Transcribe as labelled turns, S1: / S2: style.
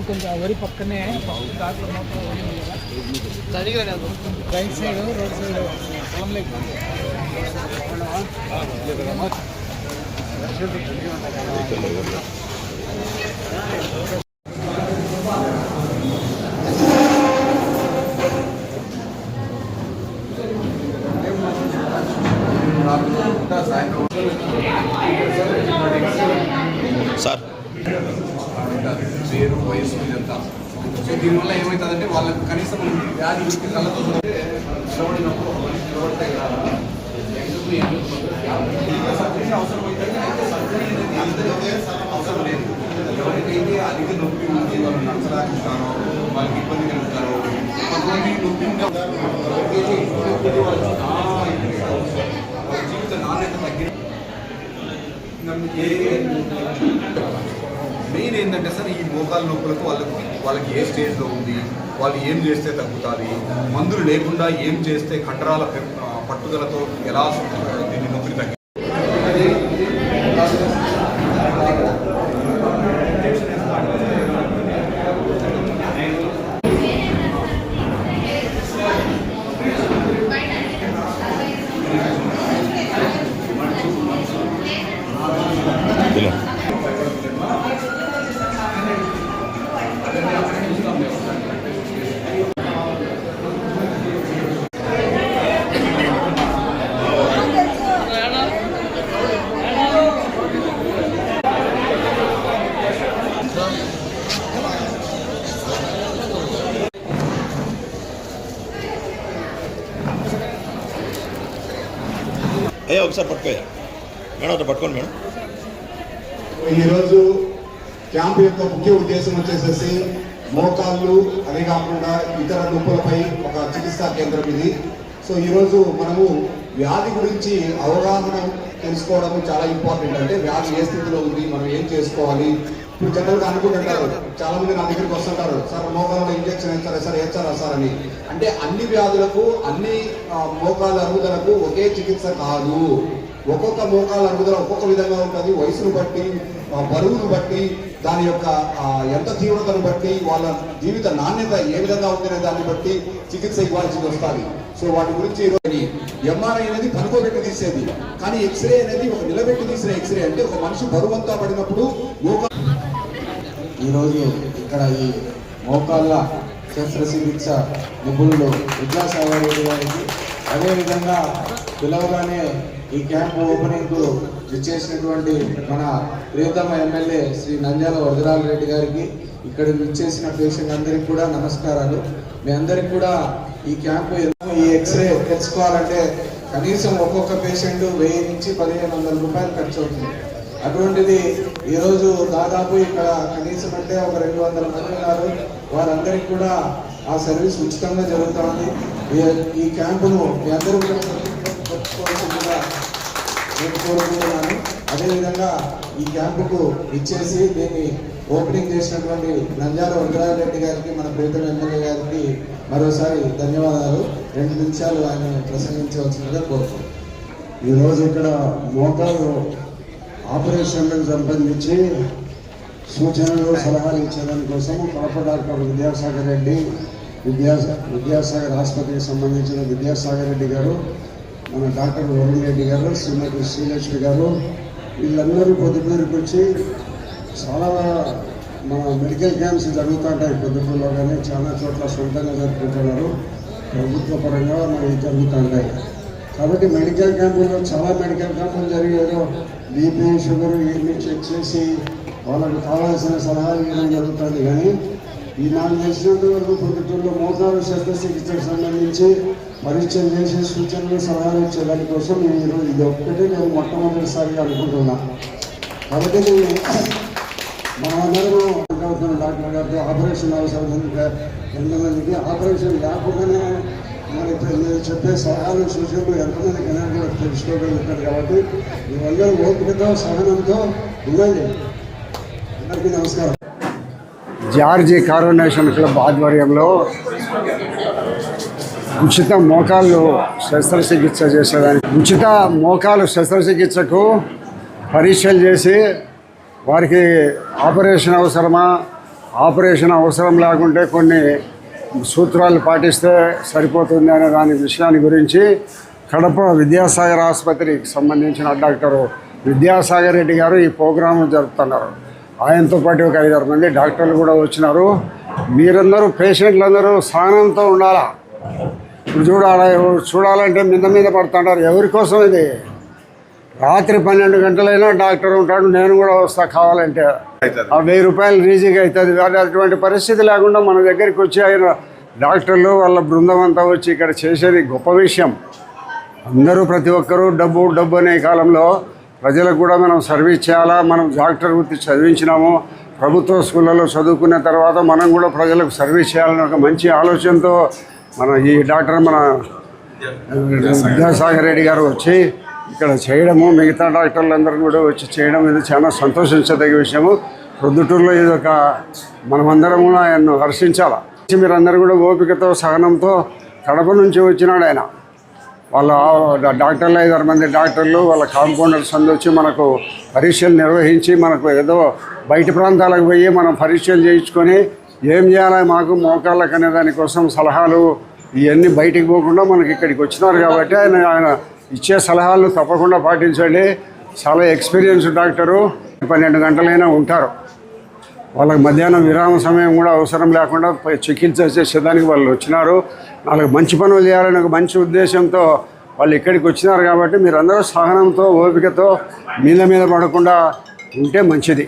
S1: కొంచెం వరి పక్కనే రైట్ సైడ్ రోడ్ సైడ్ పొలం లేక
S2: సార్
S3: పేరు వయసు ఇదంతా సో దీనివల్ల ఏమవుతుందంటే వాళ్ళకు కనీసం వ్యాధి గురించి కళ్ళతో చూస్తే నిలబడినప్పుడు నిలబడితే కదా. సర్జరీ అవసరం అయితే సర్జరీ అవసరం లేదు. ఎవరికైతే అధిక నొప్పి ఉంది వాళ్ళు నచ్చలేకుంటారో వాళ్ళకి ఇబ్బంది కలుగుతారో కొంతమంది నొప్పి ఎవరికైతే నొప్పి వాళ్ళ జీవిత నాణ్యత తగ్గిన మెయిన్ ఏంటంటే సార్ ఈ మోకాల నొప్పులకు వాళ్ళకి వాళ్ళకి ఏ స్టేజ్లో ఉంది? వాళ్ళు ఏం చేస్తే తగ్గుతుంది? మందులు లేకుండా ఏం చేస్తే కండరాల పట్టుదలతో ఎలా
S2: ఏ ఒకసారి పట్టుకోయా మేడం ఒకటి పట్టుకోండి మేడం.
S4: ఈరోజు క్యాంప్ యొక్క ముఖ్య ఉద్దేశం వచ్చేసేసి మోకాళ్ళు అదే కాకుండా ఇతర నొప్పులపై ఒక చికిత్సా కేంద్రం ఇది. సో ఈరోజు మనము వ్యాధి గురించి అవగాహన తెలుసుకోవడం చాలా ఇంపార్టెంట్. అంటే వ్యాధి ఏ స్థితిలో ఉంది మనం ఏం చేసుకోవాలి ఇప్పుడు జనరల్గా అనుకుంటుంటారు చాలా మంది నా దగ్గరికి వస్తుంటారు. సార్ మోకాళ్ళలో ఇంజక్షన్ వేస్తారా? సార్ వేస్తారా సార్? అని. అంటే అన్ని వ్యాధులకు అన్ని మోకాళ్ళ అరుగుదలకు ఒకే చికిత్స కాదు. ఒక్కొక్క మోకాళ్ళ అరుగుదల ఒక్కొక్క విధంగా ఉంటుంది. వయసును బట్టి బరువును బట్టి దాని యొక్క ఎంత తీవ్రతను బట్టి వాళ్ళ జీవిత నాణ్యత ఏ విధంగా ఉందనే దాన్ని బట్టి చికిత్స ఇవ్వాల్సి వస్తుంది. సో వాటి గురించి ఎంఆర్ఐ అనేది పనుకోబెట్టి తీసేది. కానీ ఎక్స్రే అనేది ఒక నిలబెట్టి తీసిన ఎక్స్రే అంటే ఒక మనిషి బరువంతా పడినప్పుడు ఈరోజు ఇక్కడ ఈ మోకాళ్ళ శస్త్రచికిత్స నిపుణులు విద్యాసాగర్ గారికి అదేవిధంగా పిలవగానే ఈ క్యాంప్ ఓపెనింగ్ విచ్చేసినటువంటి మన ప్రియతమ ఎమ్మెల్యే శ్రీ నంద్యాల వరదరాల రెడ్డి గారికి ఇక్కడ విచ్చేసిన పేషెంట్ అందరికి కూడా నమస్కారాలు. మీ అందరికి కూడా ఈ క్యాంపు ఈ ఎక్స్రే తెలుసుకోవాలంటే కనీసం ఒక్కొక్క పేషెంట్ వెయ్యి నుంచి పదిహేను వందల రూపాయలు ఖర్చు అవుతుంది. అటువంటిది ఈరోజు దాదాపు ఇక్కడ కనీసం అంటే ఒక రెండు వందల మంది ఉన్నారు. వారందరికీ కూడా ఆ సర్వీస్ ఉచితంగా జరుగుతుంది ఈ- ఈ క్యాంపును మీ అందరూ కూడా నేను కోరుకుంటున్నాను. అదేవిధంగా ఈ క్యాంపుకు ఇచ్చేసి దీన్ని ఓపెనింగ్ చేసినటువంటి నంద్యాల రెడ్డి గారికి మన ప్రీతం ఎమ్మెల్యే గారికి మరోసారి ధన్యవాదాలు. రెండు నిమిషాలు ఆయన ప్రసంగించవలసిందిగా కోరుకుంటున్నాను.
S5: ఈరోజు ఇక్కడ మోటారు ఆపరేషన్లకు సంబంధించి సూచనలు సలహాలు ఇచ్చేదాని కోసం పాప డాక్టర్ విద్యాసాగర్ రెడ్డి విద్యా విద్యాసాగర్ ఆసుపత్రికి సంబంధించిన విద్యాసాగర్ రెడ్డి గారు మన డాక్టర్ వరుణ్ రెడ్డి గారు శ్రీమతి శ్రీలక్ష్మి గారు వీళ్ళందరూ పొద్దుటూరుకు వచ్చి చాలా మన మెడికల్ క్యాంప్స్ జరుగుతుంటాయి పొద్దుటూరులో కానీ చాలా చోట్ల సొంతంగా జరుపుకుంటున్నారు. ప్రభుత్వ పరంగా మనకి జరుగుతుంటాయి. కాబట్టి మెడికల్ క్యాంపుల్లో చాలా మెడికల్ క్యాంపులు జరిగేదో బీపీ షుగర్ ఇవన్నీ చెక్ చేసి వాళ్ళకి కావాల్సిన సలహాలు ఇవ్వడం జరుగుతుంది. కానీ ఈ నాకు తెలిసినంత వరకు పొద్దుటూరులో మోతారు శస్త్రచికిత్సకు సంబంధించి పరీక్షలు చేసి సూచనలు సలహాలు ఇచ్చే దానికోసం నేను ఈరోజు ఇది ఒక్కటే నేను మొట్టమొదటిసారిగా అనుకుంటున్నా. కాబట్టి నేను అందరూ డాక్టర్ గారితో ఆపరేషన్ అవసరం ఎందుకంటే ఆపరేషన్ లేకుండానే మరి చెప్పే సలహాలు సూచనలు ఎంతమందికి అనేది కూడా తెలుసుకోగలుగుతారు కాబట్టి మీరందరూ ఓపికతో సహనంతో ఉండండి. అందరికీ నమస్కారం.
S6: జార్జి కారోనేషన్ క్లబ్ ఆధ్వర్యంలో ఉచిత మోకాళ్ళు శస్త్రచికిత్స చేసేదానికి ఉచిత మోకాలు శస్త్రచికిత్సకు పరీక్షలు చేసి వారికి ఆపరేషన్ అవసరమా?
S5: ఆపరేషన్ అవసరం లేకుంటే కొన్ని సూత్రాలు పాటిస్తే సరిపోతుంది అనే దాని విషయాన్ని గురించి కడప విద్యాసాగర్ ఆసుపత్రికి సంబంధించిన డాక్టర్ విద్యాసాగర్ రెడ్డి గారు ఈ ప్రోగ్రాం జరుపుతున్నారు. ఆయనతో పాటు ఒక ఐదారు మంది డాక్టర్లు కూడా వచ్చినారు. మీరందరూ పేషెంట్లందరూ సహనంతో ఉండాలా? ఇప్పుడు చూడాలి చూడాలంటే మీద మీద పడుతుంటారు. ఎవరి కోసం ఇది? రాత్రి పన్నెండు గంటలైనా డాక్టర్ ఉంటాడు నేను కూడా వస్తా కావాలంటే. ఆ వెయ్యి రూపాయలు రీజీగా అవుతుంది. అటువంటి పరిస్థితి లేకుండా మన దగ్గరికి వచ్చి ఆయన డాక్టర్లు వాళ్ళ బృందం అంతా వచ్చి ఇక్కడ చేసేది గొప్ప విషయం. అందరూ ప్రతి ఒక్కరూ డబ్బు డబ్బు అనే కాలంలో ప్రజలకు కూడా మనం సర్వీస్ చేయాలా? మనం డాక్టర్ వృత్తి చదివించినాము. ప్రభుత్వ స్కూళ్ళలో చదువుకున్న తర్వాత మనం కూడా ప్రజలకు సర్వీస్ చేయాలని ఒక మంచి ఆలోచనతో మన ఈ డాక్టర్ మన విద్యాసాగర్ రెడ్డి గారు వచ్చి ఇక్కడ చేయడము మిగతా డాక్టర్లందరూ కూడా వచ్చి చేయడం ఇది చాలా సంతోషించదగిన విషయము. ప్రొద్దుటూరులో ఇది ఒక మనమందరం కూడా ఆయన్ను హర్షించాలి మీరందరూ కూడా ఓపికతో సహనంతో కడప నుంచి వచ్చినాడు ఆయన. వాళ్ళ డాక్టర్లు ఐదారు మంది డాక్టర్లు వాళ్ళ కాంపౌండర్స్ అందరూ వచ్చి మనకు పరీక్షలు నిర్వహించి మనకు ఏదో బయట ప్రాంతాలకు పోయి మనం పరీక్షలు చేయించుకొని ఏం చేయాలి మాకు మోకాళ్ళకు అనే దానికోసం సలహాలు ఇవన్నీ బయటికి పోకుండా మనకి ఇక్కడికి వచ్చినారు కాబట్టి ఆయన ఆయన ఇచ్చే సలహాలు తప్పకుండా పాటించండి. చాలా ఎక్స్పీరియన్స్ డాక్టరు. పన్నెండు గంటలైనా ఉంటారు. వాళ్ళకి మధ్యాహ్నం విరామ సమయం కూడా అవసరం లేకుండా చికిత్స చేసేదానికి వాళ్ళు వచ్చినారు. వాళ్ళకి మంచి పనులు చేయాలని ఒక మంచి ఉద్దేశంతో వాళ్ళు ఇక్కడికి వచ్చినారు కాబట్టి మీరందరూ సహనంతో ఓపికతో మీద మీద పడకుండా ఉంటే మంచిది.